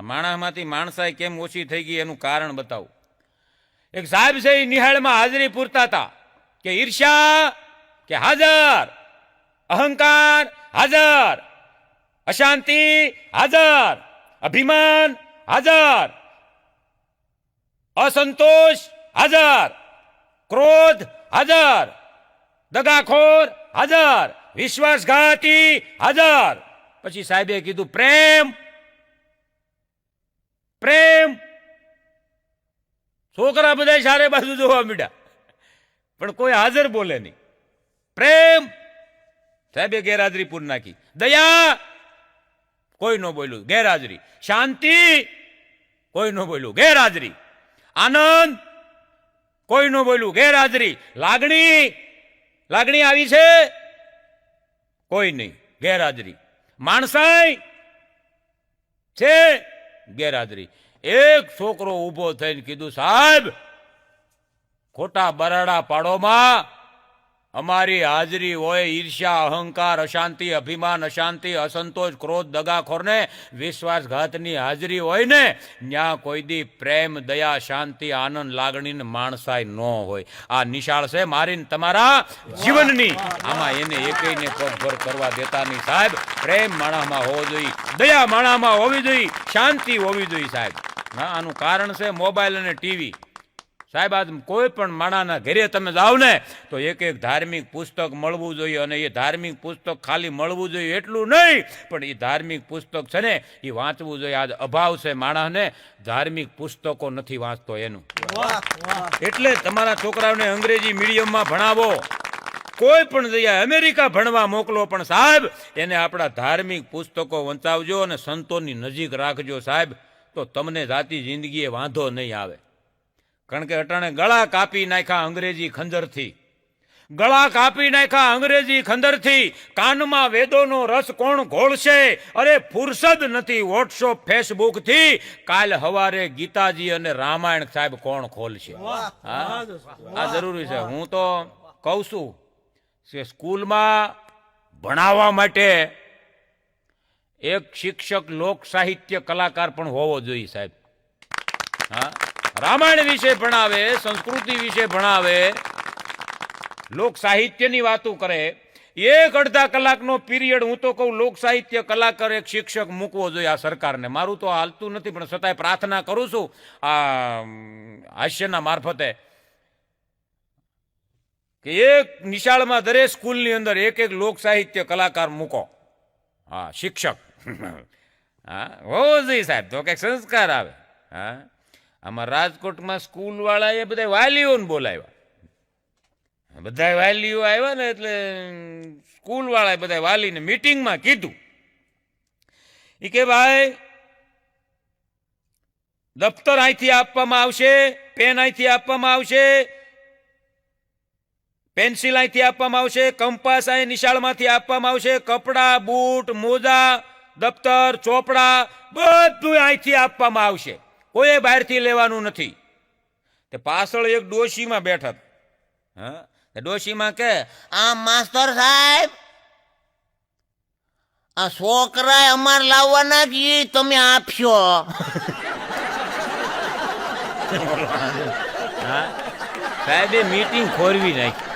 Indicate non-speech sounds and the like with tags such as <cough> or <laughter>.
આ માણસમાંથી માણસાઈ કેમ ઓછી થઈ ગઈ એનું કારણ બતાવું. એક સાહેબ છે એ નિહાળમાં હાજરી પૂરતા હતા કે ઈર્ષ્યા, કે હાજર, અહંકાર, હાજર, અશાંતિ, હાજર, અભિમાન, હાજર, અસંતોષ, હાજર, ક્રોધ, હાજર, દગાખોર, હાજર, વિશ્વાસઘાતી, હાજર. પછી સાહેબે કીધું, પ્રેમ પ્રેમ છોકરા બધા ચારે બાજુ જોવા મીડ્યા. પણ કોઈ હાજર બોલે નહીં. પ્રેમ! સાહેબે ગેરહાજરી પૂર નાખી. દયા! કોઈ ન બોલ્યું. ગેરહાજરી. શાંતિ! કોઈ ન બોલ્યું. ગેરહાજરી. આનંદ! કોઈ ન બોલ્યું. ગેરહાજરી. લાગણી! લાગણી આવી છે? કોઈ નહીં. ગેરહાજરી. માણસાઈ છે? ગેરહાજરી. એક છોકરો ઊભો થઈને કીધું, સાહેબ, ખોટા બરાડા પાડોમાં અમારી હાજરી હોય ઈર્ષ્યા, અહંકાર, અશાંતિ, અભિમાન, અશાંતિ, અસંતોષ, ક્રોધ, દગાખોરને વિશ્વાસઘાતની હાજરી હોય ને ત્યાં કોઈ દી પ્રેમ, દયા, શાંતિ, આનંદ, લાગણીને માણસાય ન હોય. આ નિશાળ છે મારીને તમારા જીવનની. આમાં એને એકઈને પગભર કરવા દેતા નહીં. સાહેબ, પ્રેમ માણામાં હોવો જોઈએ, દયા માણામાં હોવી જોઈએ, શાંતિ હોવી જોઈએ સાહેબ. હા આનું કારણ છે મોબાઈલ અને ટીવી. સાહેબ, આજ કોઈ પણ માણાના ઘરે તમે જાઓ ને, તો એક એક ધાર્મિક પુસ્તક મળવું જોઈએ અને એ ધાર્મિક પુસ્તક ખાલી મળવું જોઈએ એટલું નહીં, પણ એ ધાર્મિક પુસ્તક છે ને, એ વાંચવું જોઈએ. આજ અભાવ છે માણસને, ધાર્મિક પુસ્તકો નથી વાંચતો એનું. એટલે તમારા છોકરાઓને અંગ્રેજી મીડિયમમાં ભણાવો. કોઈ પણ જગ્યાએ અમેરિકા ભણવા મોકલો, પણ સાહેબ, એને આપણા ધાર્મિક પુસ્તકો વંચાવજો અને સંતોની નજીક રાખજો સાહેબ. તો તમને જાતિ જિંદગીએ વાંધો નહીં આવે. કારણ કે અટાણે ગળા કાપી નાખ્યા અંગ્રેજી ખંજરથી. ગળા કાપી નાખ્યા અંગ્રેજી ખંદરથી કાનમાં વેદોનો રસ કોણ ઘોળશે? અરે ફુરસદ નથી વોટ્સઅપ ફેસબુકથી કાલ હવારે ગીતાજી અને રામાયણ સાહેબ કોણ ખોલશે? આ જરૂરી છે. હું તો કહું છું કે સ્કૂલમાં ભણાવવા માટે એક શિક્ષક લોક સાહિત્ય કલાકાર પણ હોવો જોઈએ સાહેબ. હા? રામાયણ વિશે ભણાવે, સંસ્કૃતિ વિશે ભણાવે લોક સાહિત્યની વાતો કરે, એક અડધા કલાકનો પીરિયડ હું તો કહું લોક સાહિત્ય કલાકાર એક શિક્ષક મૂકવો જોઈએ આ સરકારને. મારું તો હાલતું નથી, પણ છતાંય પ્રાર્થના કરું છું આ હાસ્યના મારફતે કે એક નિશાળમાં દરેક સ્કૂલની અંદર એક એક લોક સાહિત્ય કલાકાર મૂકો. હા, શિક્ષક. <laughs> હા, હોવો જોઈએ સાહેબ, તો કંઈક સંસ્કાર આવે. હા, આમાં રાજકોટમાં સ્કૂલ એ બધા વાલીઓને બોલાવ્યા. બધા વાલીઓ આવ્યા ને એટલે સ્કૂલ વાળાએ બધા વાલીને મીટિંગમાં કીધું. એ કે, ભાઈ, દફતર અહીંથી આપવામાં આવશે, પેન અહીંથી આપવામાં આવશે, પેન્સિલ અહીંથી આપવામાં આવશે, કંપાસ અહીં નિશાળમાંથી આપવામાં આવશે, કપડાં, બૂટ, મોજા દફતર, ચોપડા બધું અહીંથી આપવામાં આવશે. કોઈ બહારથી લેવાનું નથી. તે પાછળ એક ડોશીમાં બેઠા હા? ડોશીમાં કે આ માસ્તર સાહેબ, આ છોકરા અમારે લાવવાના જ ઈ તમે આપશો. સાહેબે મીટિંગ ખોરવી નાખી.